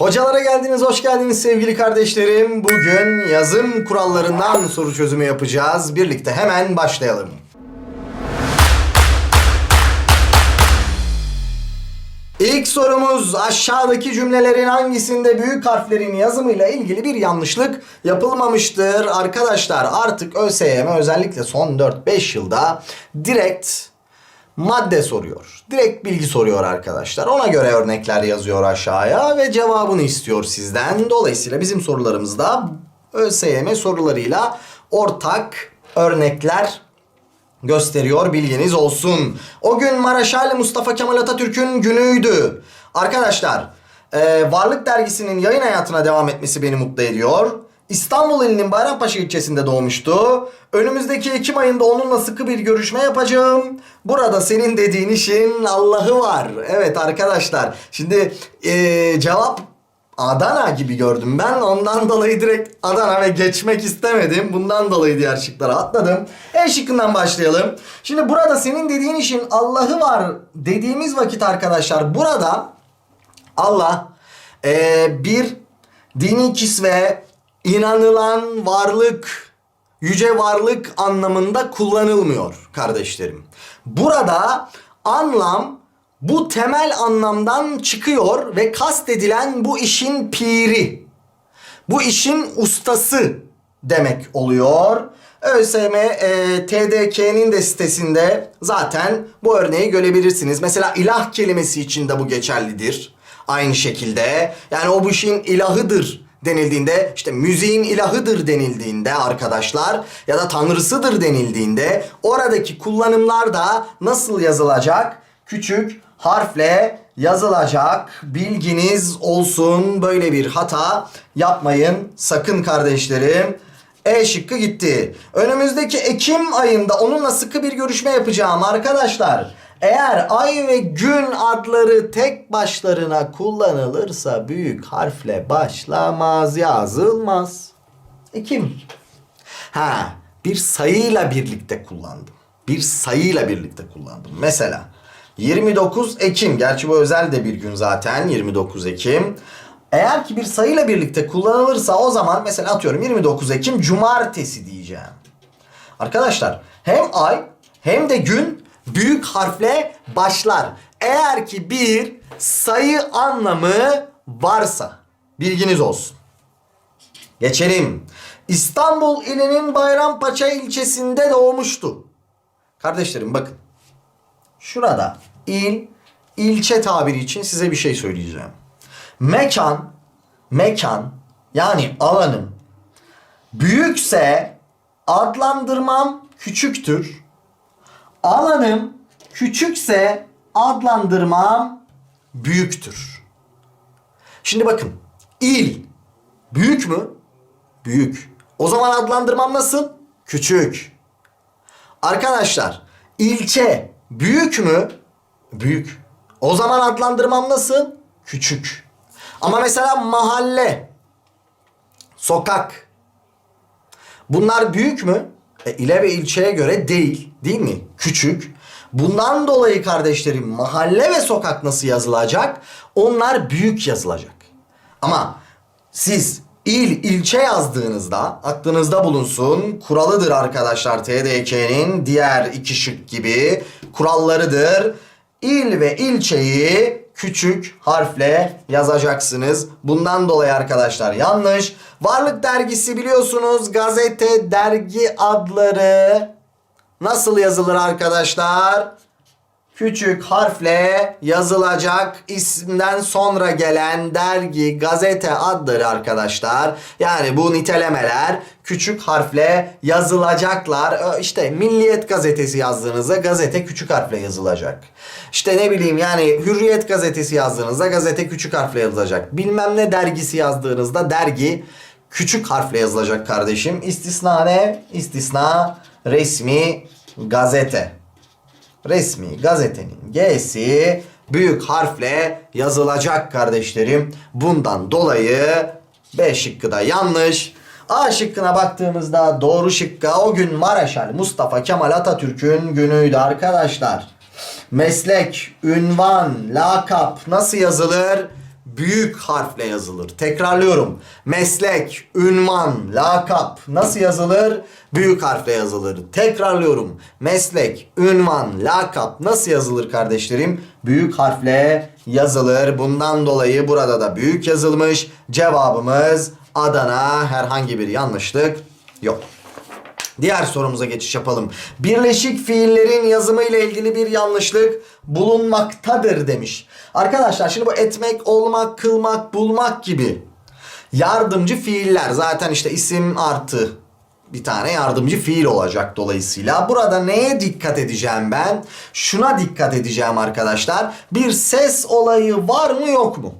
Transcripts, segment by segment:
Hocalara geldiniz, hoş geldiniz sevgili kardeşlerim. Bugün yazım kurallarından soru çözümü yapacağız. Birlikte hemen başlayalım. İlk sorumuz aşağıdaki cümlelerin hangisinde büyük harflerin yazımıyla ilgili bir yanlışlık yapılmamıştır? Arkadaşlar artık ÖSYM özellikle son 4-5 yılda direkt madde soruyor. Direkt bilgi soruyor arkadaşlar. Ona göre örnekler yazıyor aşağıya ve cevabını istiyor sizden. Dolayısıyla bizim sorularımızda ÖSYM sorularıyla ortak örnekler gösteriyor bilginiz olsun. O gün Maraşal Mustafa Kemal Atatürk'ün günüydü. Arkadaşlar e, Varlık Dergisi'nin yayın hayatına devam etmesi beni mutlu ediyor. İstanbul ilinin Bayrampaşa ilçesinde doğmuştu. Önümüzdeki Ekim ayında onunla sıkı bir görüşme yapacağım. Burada senin dediğin işin Allah'ı var. Evet arkadaşlar. Şimdi e, cevap Adana gibi gördüm ben. Ondan dolayı direkt Adana ve geçmek istemedim. Bundan dolayı diğer şıklara atladım. E şıkkından başlayalım. Şimdi burada senin dediğin işin Allah'ı var dediğimiz vakit arkadaşlar burada Allah eee, bir dini kisve inanılan varlık yüce varlık anlamında kullanılmıyor kardeşlerim. Burada anlam bu temel anlamdan çıkıyor ve kastedilen bu işin piri. Bu işin ustası demek oluyor. ÖSYM e, TDK'nin de sitesinde zaten bu örneği görebilirsiniz. Mesela ilah kelimesi için de bu geçerlidir. Aynı şekilde yani o bu işin ilahıdır denildiğinde işte müziğin ilahıdır denildiğinde arkadaşlar ya da tanrısıdır denildiğinde oradaki kullanımlar da nasıl yazılacak? Küçük harfle yazılacak. Bilginiz olsun. Böyle bir hata yapmayın sakın kardeşlerim. E şıkkı gitti. Önümüzdeki Ekim ayında onunla sıkı bir görüşme yapacağım arkadaşlar. Eğer ay ve gün adları tek başlarına kullanılırsa büyük harfle başlamaz, yazılmaz. Ekim. Ha, bir sayıyla birlikte kullandım. Bir sayıyla birlikte kullandım. Mesela 29 Ekim. Gerçi bu özel de bir gün zaten 29 Ekim. Eğer ki bir sayıyla birlikte kullanılırsa o zaman mesela atıyorum 29 Ekim cumartesi diyeceğim. Arkadaşlar hem ay hem de gün büyük harfle başlar. Eğer ki bir sayı anlamı varsa bilginiz olsun. Geçelim. İstanbul ilinin Bayrampaşa ilçesinde doğmuştu. Kardeşlerim bakın. Şurada il, ilçe tabiri için size bir şey söyleyeceğim. Mekan, mekan yani alanım büyükse adlandırmam küçüktür. Alanım küçükse adlandırmam büyüktür. Şimdi bakın il büyük mü? Büyük. O zaman adlandırmam nasıl? Küçük. Arkadaşlar ilçe büyük mü? Büyük. O zaman adlandırmam nasıl? Küçük. Ama mesela mahalle, sokak bunlar büyük mü? E, ile ve ilçeye göre değil. Değil mi? Küçük. Bundan dolayı kardeşlerim mahalle ve sokak nasıl yazılacak? Onlar büyük yazılacak. Ama siz il, ilçe yazdığınızda aklınızda bulunsun. Kuralıdır arkadaşlar TDK'nin diğer iki şık gibi kurallarıdır. İl ve ilçeyi küçük harfle yazacaksınız. Bundan dolayı arkadaşlar yanlış. Varlık dergisi biliyorsunuz gazete, dergi adları nasıl yazılır arkadaşlar? Küçük harfle yazılacak isimden sonra gelen dergi, gazete adları arkadaşlar. Yani bu nitelemeler küçük harfle yazılacaklar. İşte Milliyet gazetesi yazdığınızda gazete küçük harfle yazılacak. İşte ne bileyim yani Hürriyet gazetesi yazdığınızda gazete küçük harfle yazılacak. Bilmem ne dergisi yazdığınızda dergi küçük harfle yazılacak kardeşim. İstisna ne? İstisna resmi gazete resmi gazetenin G'si büyük harfle yazılacak kardeşlerim. Bundan dolayı B şıkkı da yanlış. A şıkkına baktığımızda doğru şıkka o gün Maraşal Mustafa Kemal Atatürk'ün günüydü arkadaşlar. Meslek, ünvan, lakap nasıl yazılır? Büyük harfle yazılır. Tekrarlıyorum. Meslek, ünvan, lakap nasıl yazılır? Büyük harfle yazılır. Tekrarlıyorum. Meslek, ünvan, lakap nasıl yazılır kardeşlerim? Büyük harfle yazılır. Bundan dolayı burada da büyük yazılmış. Cevabımız Adana. Herhangi bir yanlışlık yok. Diğer sorumuza geçiş yapalım. Birleşik fiillerin yazımı ile ilgili bir yanlışlık bulunmaktadır demiş. Arkadaşlar şimdi bu etmek, olmak, kılmak, bulmak gibi yardımcı fiiller zaten işte isim artı bir tane yardımcı fiil olacak dolayısıyla. Burada neye dikkat edeceğim ben? Şuna dikkat edeceğim arkadaşlar. Bir ses olayı var mı yok mu?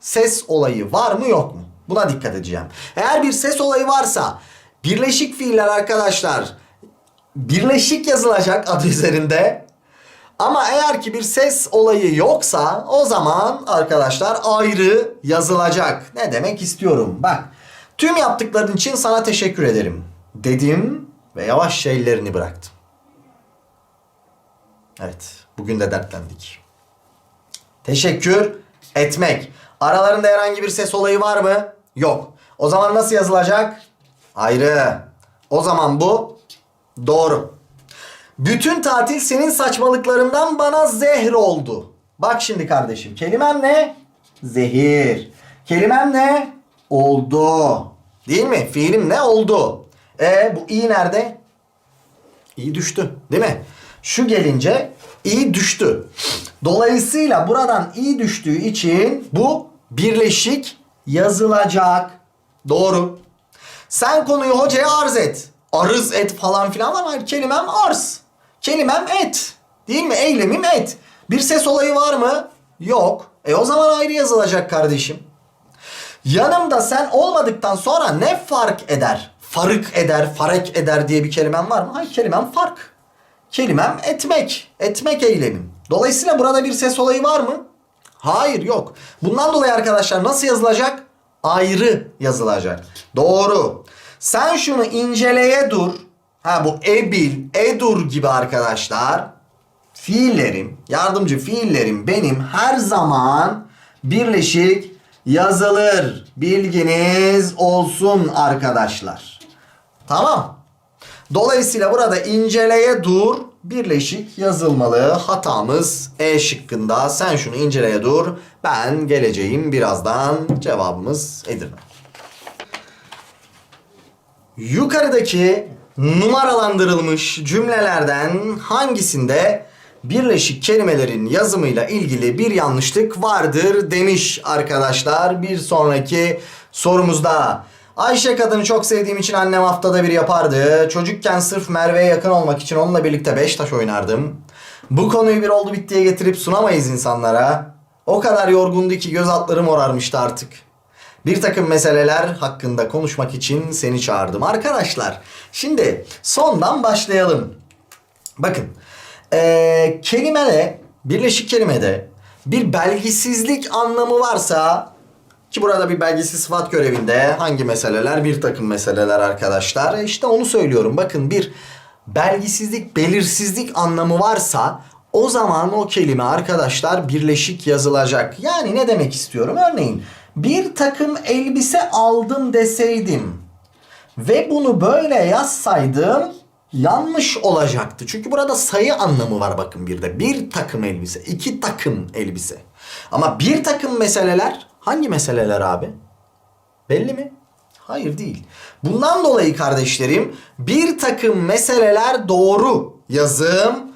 Ses olayı var mı yok mu? Buna dikkat edeceğim. Eğer bir ses olayı varsa birleşik fiiller arkadaşlar birleşik yazılacak adı üzerinde. Ama eğer ki bir ses olayı yoksa o zaman arkadaşlar ayrı yazılacak. Ne demek istiyorum? Bak tüm yaptıkların için sana teşekkür ederim dedim ve yavaş ellerini bıraktım. Evet bugün de dertlendik. Teşekkür etmek. Aralarında herhangi bir ses olayı var mı? Yok. O zaman nasıl yazılacak? Ayrı. O zaman bu doğru. Bütün tatil senin saçmalıklarından bana zehr oldu. Bak şimdi kardeşim. Kelimem ne? Zehir. Kelimem ne? Oldu. Değil mi? Fiilim ne? Oldu. E bu i nerede? İyi düştü. Değil mi? Şu gelince iyi düştü. Dolayısıyla buradan iyi düştüğü için bu birleşik yazılacak. Doğru. Sen konuyu hocaya arz et. Arız et falan filan? Hayır, kelimem arz. Kelimem et. Değil mi? Eylemim et. Bir ses olayı var mı? Yok. E o zaman ayrı yazılacak kardeşim. Yanımda sen olmadıktan sonra ne fark eder? Farık eder, farek eder diye bir kelimem var mı? Hayır kelimem fark. Kelimem etmek. Etmek eylemim. Dolayısıyla burada bir ses olayı var mı? Hayır yok. Bundan dolayı arkadaşlar nasıl yazılacak? Ayrı yazılacak. Doğru. Sen şunu inceleye dur. Ha bu ebil, edur gibi arkadaşlar. Fiillerim, yardımcı fiillerim benim her zaman birleşik yazılır. Bilginiz olsun arkadaşlar. Tamam. Dolayısıyla burada inceleye dur birleşik yazılmalı. Hatamız E şıkkında. Sen şunu inceleye dur. Ben geleceğim birazdan. Cevabımız Edirne. Yukarıdaki numaralandırılmış cümlelerden hangisinde birleşik kelimelerin yazımıyla ilgili bir yanlışlık vardır demiş arkadaşlar. Bir sonraki sorumuzda. Ayşe kadını çok sevdiğim için annem haftada bir yapardı. Çocukken sırf Merve'ye yakın olmak için onunla birlikte beş taş oynardım. Bu konuyu bir oldu bittiye getirip sunamayız insanlara. O kadar yorgundu ki göz altları morarmıştı artık. Bir takım meseleler hakkında konuşmak için seni çağırdım. Arkadaşlar şimdi sondan başlayalım. Bakın ee, kelimede birleşik kelimede bir belgisizlik anlamı varsa ki burada bir belgisiz sıfat görevinde hangi meseleler? Bir takım meseleler arkadaşlar. İşte onu söylüyorum. Bakın bir belgisizlik, belirsizlik anlamı varsa o zaman o kelime arkadaşlar birleşik yazılacak. Yani ne demek istiyorum? Örneğin bir takım elbise aldım deseydim ve bunu böyle yazsaydım yanlış olacaktı. Çünkü burada sayı anlamı var bakın bir de. Bir takım elbise, iki takım elbise. Ama bir takım meseleler hangi meseleler abi? Belli mi? Hayır değil. Bundan dolayı kardeşlerim bir takım meseleler doğru yazım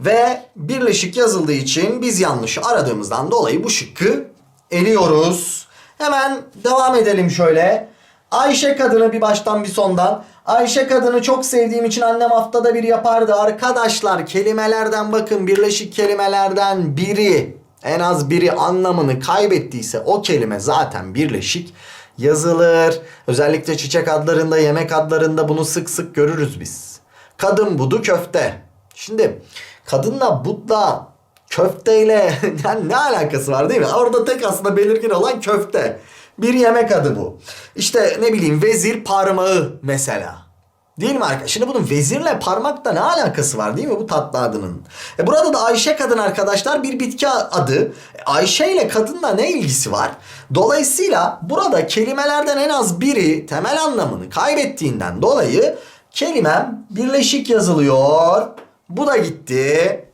ve birleşik yazıldığı için biz yanlışı aradığımızdan dolayı bu şıkkı eliyoruz. Hemen devam edelim şöyle. Ayşe kadını bir baştan bir sondan. Ayşe kadını çok sevdiğim için annem haftada bir yapardı. Arkadaşlar kelimelerden bakın birleşik kelimelerden biri en az biri anlamını kaybettiyse o kelime zaten birleşik yazılır. Özellikle çiçek adlarında, yemek adlarında bunu sık sık görürüz biz. Kadın budu köfte. Şimdi kadınla budla köfteyle yani ne alakası var değil mi? Orada tek aslında belirgin olan köfte. Bir yemek adı bu. İşte ne bileyim vezir parmağı mesela. Değil mi arkadaşlar? Şimdi bunun vezirle parmakla ne alakası var değil mi bu tatlı adının? E burada da Ayşe kadın arkadaşlar bir bitki adı. E Ayşe ile kadınla ne ilgisi var? Dolayısıyla burada kelimelerden en az biri temel anlamını kaybettiğinden dolayı kelimem birleşik yazılıyor. Bu da gitti.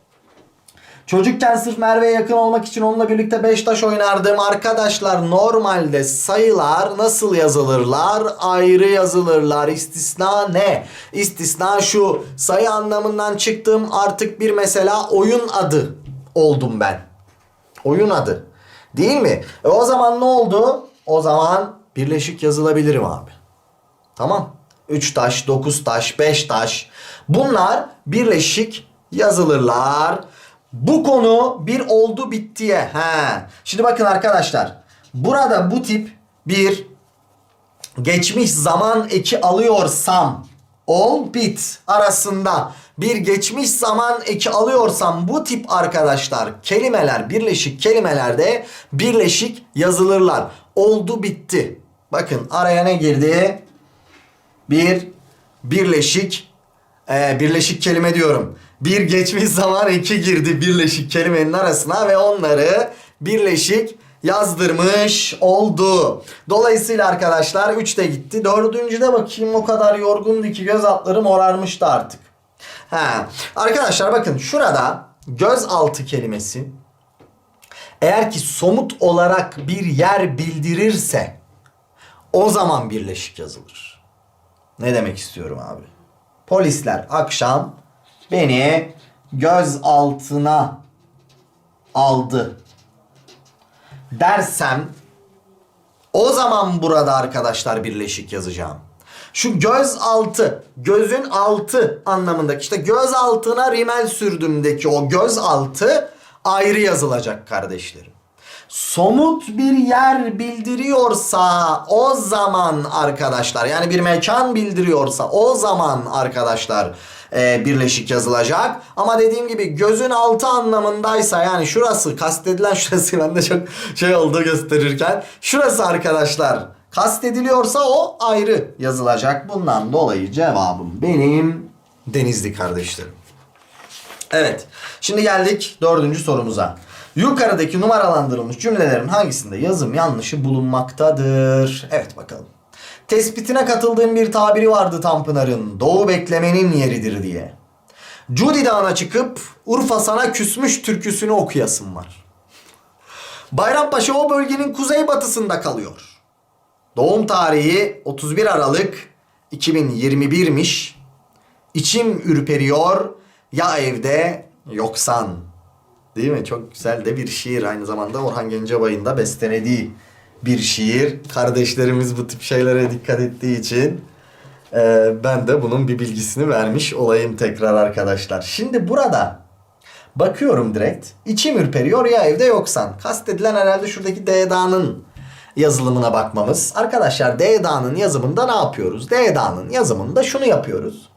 Çocukken sırf Merve'ye yakın olmak için onunla birlikte beş taş oynardım. Arkadaşlar normalde sayılar nasıl yazılırlar? Ayrı yazılırlar. İstisna ne? İstisna şu. Sayı anlamından çıktım artık bir mesela oyun adı oldum ben. Oyun adı. Değil mi? E o zaman ne oldu? O zaman birleşik yazılabilirim abi. Tamam. 3 taş, 9 taş, 5 taş. Bunlar birleşik yazılırlar. Bu konu bir oldu bittiye. He. Şimdi bakın arkadaşlar. Burada bu tip bir geçmiş zaman eki alıyorsam ol bit arasında bir geçmiş zaman eki alıyorsam bu tip arkadaşlar kelimeler birleşik kelimelerde birleşik yazılırlar. Oldu bitti. Bakın araya ne girdi? Bir birleşik e, birleşik kelime diyorum. Bir geçmiş zaman eki girdi birleşik kelimenin arasına ve onları birleşik yazdırmış oldu. Dolayısıyla arkadaşlar 3 de gitti. Dördüncüde bakayım o kadar yorgundu ki göz altlarım morarmıştı artık. Ha. Arkadaşlar bakın şurada gözaltı kelimesi eğer ki somut olarak bir yer bildirirse o zaman birleşik yazılır. Ne demek istiyorum abi? Polisler akşam beni gözaltına aldı dersem o zaman burada arkadaşlar birleşik yazacağım. Şu göz altı, gözün altı anlamındaki işte göz altına rimel sürdümdeki o göz altı ayrı yazılacak kardeşlerim. Somut bir yer bildiriyorsa o zaman arkadaşlar yani bir mekan bildiriyorsa o zaman arkadaşlar e, birleşik yazılacak. Ama dediğim gibi gözün altı anlamındaysa yani şurası kastedilen şurası bende çok şey oldu gösterirken şurası arkadaşlar kastediliyorsa o ayrı yazılacak. Bundan dolayı cevabım benim Denizli kardeşlerim. Evet. Şimdi geldik dördüncü sorumuza. Yukarıdaki numaralandırılmış cümlelerin hangisinde yazım yanlışı bulunmaktadır? Evet bakalım. Tespitine katıldığım bir tabiri vardı Tanpınar'ın. Doğu beklemenin yeridir diye. Cudi Dağı'na çıkıp Urfa sana küsmüş türküsünü okuyasın var. Bayrampaşa o bölgenin kuzeybatısında kalıyor. Doğum tarihi 31 Aralık 2021'miş. İçim ürperiyor ya evde yoksan. Değil mi? Çok güzel de bir şiir. Aynı zamanda Orhan Gencebay'ın da bestelediği bir şiir. Kardeşlerimiz bu tip şeylere dikkat ettiği için e, ben de bunun bir bilgisini vermiş olayım tekrar arkadaşlar. Şimdi burada bakıyorum direkt. İçim ürperiyor ya evde yoksan. Kastedilen herhalde şuradaki D'danın yazılımına bakmamız. Arkadaşlar D'danın yazımında ne yapıyoruz? D'danın yazımında şunu yapıyoruz.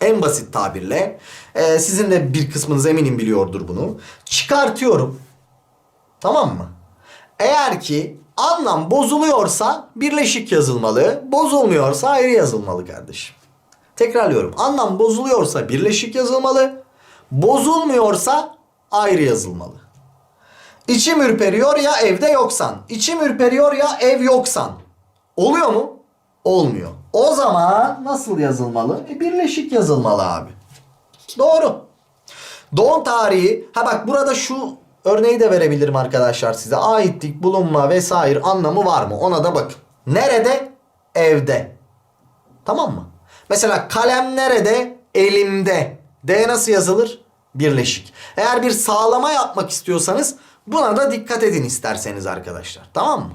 En basit tabirle e, sizin de bir kısmınız eminim biliyordur bunu. Çıkartıyorum. Tamam mı? Eğer ki anlam bozuluyorsa birleşik yazılmalı. Bozulmuyorsa ayrı yazılmalı kardeşim. Tekrarlıyorum. Anlam bozuluyorsa birleşik yazılmalı. Bozulmuyorsa ayrı yazılmalı. İçim ürperiyor ya evde yoksan. İçim ürperiyor ya ev yoksan. Oluyor mu? Olmuyor. O zaman nasıl yazılmalı? E, birleşik yazılmalı abi. Doğru. Doğum tarihi. Ha bak burada şu örneği de verebilirim arkadaşlar size. Aitlik, bulunma vesaire anlamı var mı? Ona da bakın. Nerede? Evde. Tamam mı? Mesela kalem nerede? Elimde. D nasıl yazılır? Birleşik. Eğer bir sağlama yapmak istiyorsanız buna da dikkat edin isterseniz arkadaşlar. Tamam mı?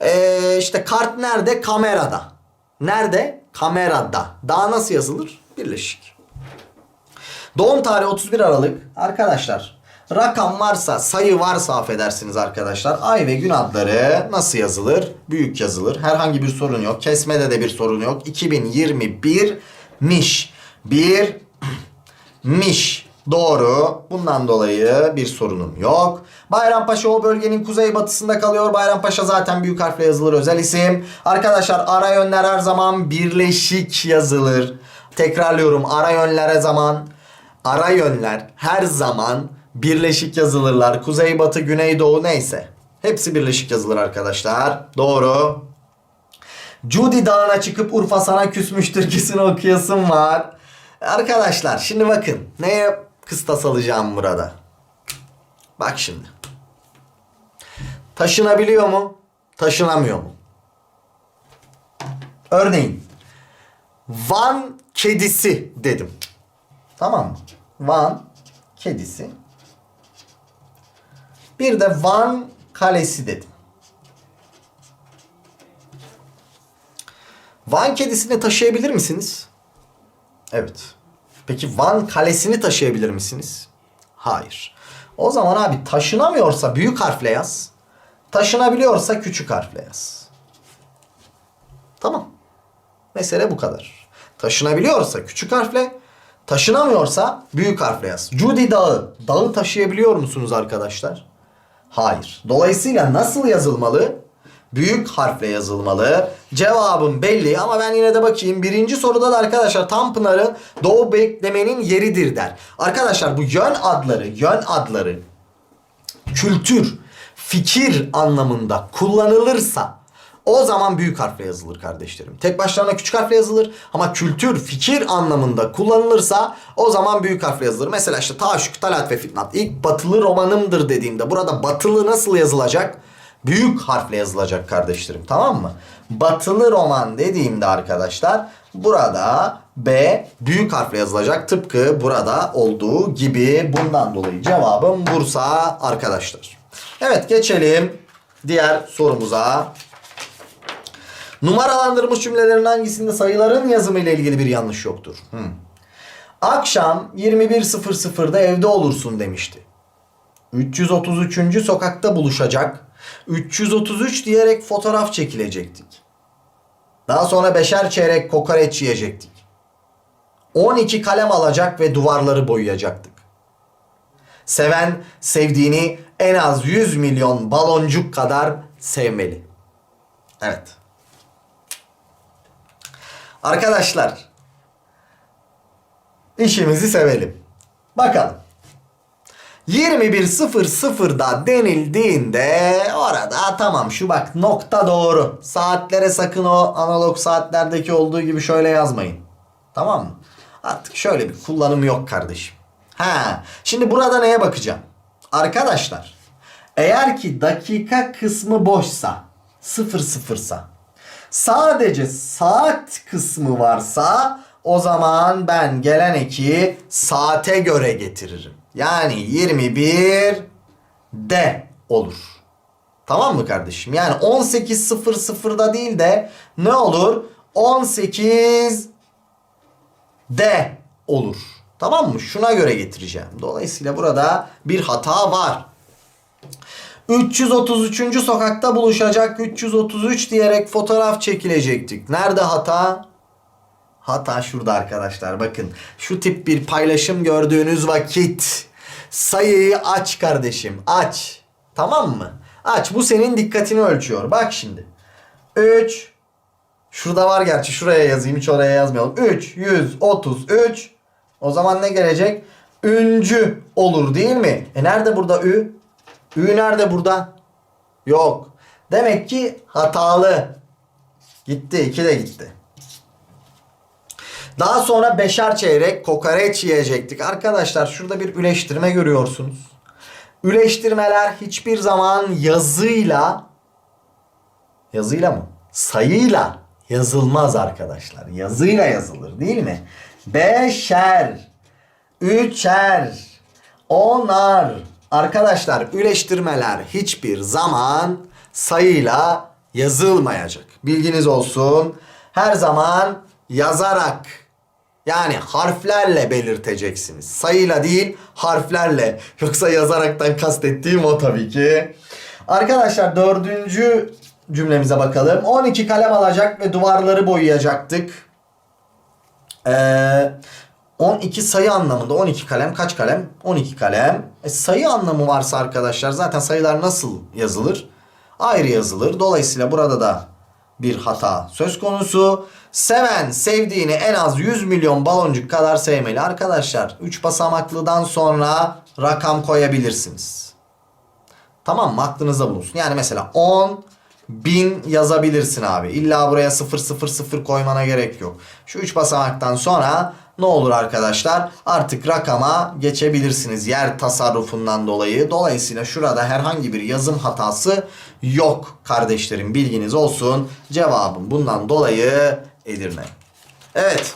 Ee, işte kart nerede? Kamerada. Nerede? Kamerada. Daha nasıl yazılır? Birleşik. Doğum tarihi 31 Aralık. Arkadaşlar rakam varsa sayı varsa affedersiniz arkadaşlar. Ay ve gün adları nasıl yazılır? Büyük yazılır. Herhangi bir sorun yok. Kesmede de bir sorun yok. 2021 miş. Bir miş. Doğru. Bundan dolayı bir sorunum yok. Bayrampaşa o bölgenin kuzeybatısında kalıyor. Bayrampaşa zaten büyük harfle yazılır özel isim. Arkadaşlar ara yönler her zaman birleşik yazılır. Tekrarlıyorum ara yönler her zaman ara yönler her zaman birleşik yazılırlar. Kuzeybatı, güneydoğu neyse. Hepsi birleşik yazılır arkadaşlar. Doğru. Judy Dağı'na çıkıp Urfa sana küsmüş türküsünü okuyasım var. Arkadaşlar şimdi bakın neye kıstas alacağım burada. Bak şimdi. Taşınabiliyor mu? Taşınamıyor mu? Örneğin Van kedisi dedim. Tamam mı? Van kedisi. Bir de Van kalesi dedim. Van kedisini taşıyabilir misiniz? Evet. Peki Van kalesini taşıyabilir misiniz? Hayır. O zaman abi taşınamıyorsa büyük harfle yaz. Taşınabiliyorsa küçük harfle yaz. Tamam. Mesele bu kadar. Taşınabiliyorsa küçük harfle, taşınamıyorsa büyük harfle yaz. Judy Dağı. Dağı taşıyabiliyor musunuz arkadaşlar? Hayır. Dolayısıyla nasıl yazılmalı? Büyük harfle yazılmalı. Cevabım belli ama ben yine de bakayım. Birinci soruda da arkadaşlar Tanpınar'ın doğu beklemenin yeridir der. Arkadaşlar bu yön adları, yön adları kültür, fikir anlamında kullanılırsa o zaman büyük harfle yazılır kardeşlerim. Tek başlarına küçük harfle yazılır ama kültür, fikir anlamında kullanılırsa o zaman büyük harfle yazılır. Mesela işte Taşük, Talat ve Fitnat ilk batılı romanımdır dediğimde burada batılı nasıl yazılacak? Büyük harfle yazılacak kardeşlerim tamam mı? Batılı roman dediğimde arkadaşlar burada B büyük harfle yazılacak tıpkı burada olduğu gibi bundan dolayı cevabım Bursa arkadaşlar. Evet geçelim diğer sorumuza. Numaralandırılmış cümlelerin hangisinde sayıların yazımı ile ilgili bir yanlış yoktur? Hmm. Akşam 21.00'da evde olursun demişti. 333. sokakta buluşacak. 333 diyerek fotoğraf çekilecektik. Daha sonra beşer çeyrek kokoreç yiyecektik. 12 kalem alacak ve duvarları boyayacaktık. Seven sevdiğini en az 100 milyon baloncuk kadar sevmeli. Evet. Arkadaşlar işimizi sevelim. Bakalım. 21.00'da denildiğinde orada tamam şu bak nokta doğru. Saatlere sakın o analog saatlerdeki olduğu gibi şöyle yazmayın. Tamam mı? Artık şöyle bir kullanım yok kardeşim. Ha, şimdi burada neye bakacağım? Arkadaşlar eğer ki dakika kısmı boşsa sıfır sıfırsa sadece saat kısmı varsa o zaman ben gelen eki saate göre getiririm. Yani 21 de olur. Tamam mı kardeşim? Yani 18.00'da değil de ne olur? 18 de olur. Tamam mı? Şuna göre getireceğim. Dolayısıyla burada bir hata var. 333. sokakta buluşacak 333 diyerek fotoğraf çekilecektik. Nerede hata? Hata şurada arkadaşlar bakın. Şu tip bir paylaşım gördüğünüz vakit sayıyı aç kardeşim aç. Tamam mı? Aç bu senin dikkatini ölçüyor. Bak şimdi. 3 Şurada var gerçi şuraya yazayım hiç oraya yazmayalım. 3 133 O zaman ne gelecek? Üncü olur değil mi? E nerede burada ü? Ü nerede burada? Yok. Demek ki hatalı. Gitti. iki de gitti. Daha sonra beşer çeyrek kokoreç yiyecektik. Arkadaşlar şurada bir üleştirme görüyorsunuz. Üleştirmeler hiçbir zaman yazıyla yazıyla mı? Sayıyla yazılmaz arkadaşlar. Yazıyla yazılır değil mi? Beşer, üçer, onar. Arkadaşlar üleştirmeler hiçbir zaman sayıyla yazılmayacak. Bilginiz olsun. Her zaman yazarak yani harflerle belirteceksiniz. Sayıyla değil harflerle. Yoksa yazaraktan kastettiğim o tabii ki. Arkadaşlar dördüncü cümlemize bakalım. 12 kalem alacak ve duvarları boyayacaktık. Ee, 12 sayı anlamında 12 kalem kaç kalem? 12 kalem. E, sayı anlamı varsa arkadaşlar zaten sayılar nasıl yazılır? Ayrı yazılır. Dolayısıyla burada da bir hata söz konusu. Seven sevdiğini en az 100 milyon baloncuk kadar sevmeli. Arkadaşlar 3 basamaklıdan sonra rakam koyabilirsiniz. Tamam mı? Aklınızda bulunsun. Yani mesela 10 bin yazabilirsin abi. İlla buraya 0 0 0 koymana gerek yok. Şu 3 basamaktan sonra ne olur arkadaşlar? Artık rakama geçebilirsiniz yer tasarrufundan dolayı. Dolayısıyla şurada herhangi bir yazım hatası yok kardeşlerim. Bilginiz olsun. Cevabım bundan dolayı Edirne. Evet.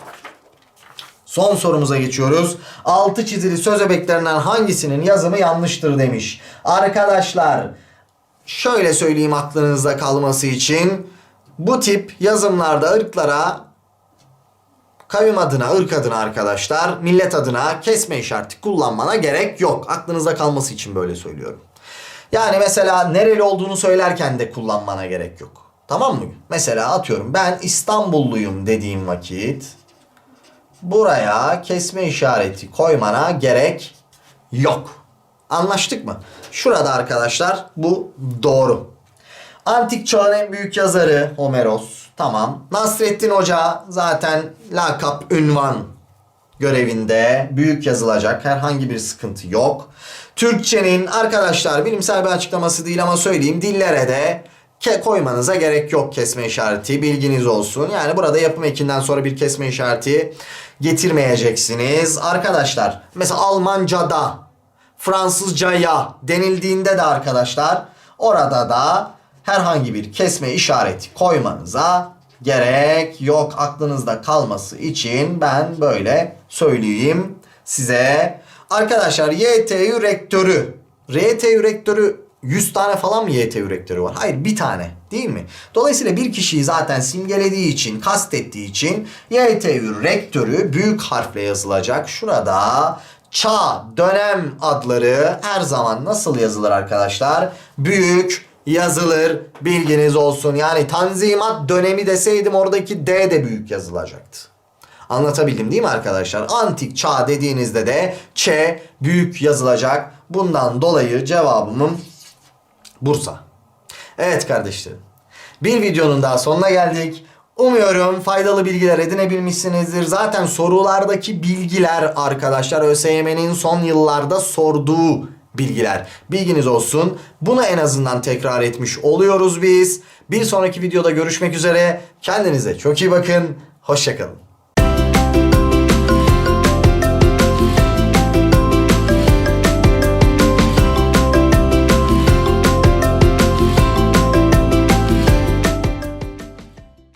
Son sorumuza geçiyoruz. Altı çizili söz öbeklerinden hangisinin yazımı yanlıştır demiş. Arkadaşlar şöyle söyleyeyim aklınızda kalması için. Bu tip yazımlarda ırklara kavim adına, ırk adına arkadaşlar, millet adına kesme işareti kullanmana gerek yok. Aklınızda kalması için böyle söylüyorum. Yani mesela nereli olduğunu söylerken de kullanmana gerek yok. Tamam mı? Mesela atıyorum ben İstanbulluyum dediğim vakit buraya kesme işareti koymana gerek yok. Anlaştık mı? Şurada arkadaşlar bu doğru. Antik çağın en büyük yazarı Homeros. Tamam. Nasrettin Hoca zaten lakap, ünvan görevinde büyük yazılacak. Herhangi bir sıkıntı yok. Türkçenin arkadaşlar bilimsel bir açıklaması değil ama söyleyeyim dillere de ke koymanıza gerek yok kesme işareti bilginiz olsun. Yani burada yapım ekinden sonra bir kesme işareti getirmeyeceksiniz. Arkadaşlar mesela Almanca'da Fransızcaya denildiğinde de arkadaşlar orada da herhangi bir kesme işareti koymanıza gerek yok. Aklınızda kalması için ben böyle söyleyeyim size. Arkadaşlar YTÜ rektörü. RTÜ rektörü 100 tane falan mı YTÜ rektörü var? Hayır bir tane değil mi? Dolayısıyla bir kişiyi zaten simgelediği için, kastettiği için YTÜ rektörü büyük harfle yazılacak. Şurada çağ, dönem adları her zaman nasıl yazılır arkadaşlar? Büyük yazılır bilginiz olsun. Yani tanzimat dönemi deseydim oradaki D de büyük yazılacaktı. Anlatabildim değil mi arkadaşlar? Antik çağ dediğinizde de Ç büyük yazılacak. Bundan dolayı cevabımın Bursa. Evet kardeşlerim. Bir videonun daha sonuna geldik. Umuyorum faydalı bilgiler edinebilmişsinizdir. Zaten sorulardaki bilgiler arkadaşlar ÖSYM'nin son yıllarda sorduğu bilgiler. Bilginiz olsun. Bunu en azından tekrar etmiş oluyoruz biz. Bir sonraki videoda görüşmek üzere. Kendinize çok iyi bakın. Hoşçakalın.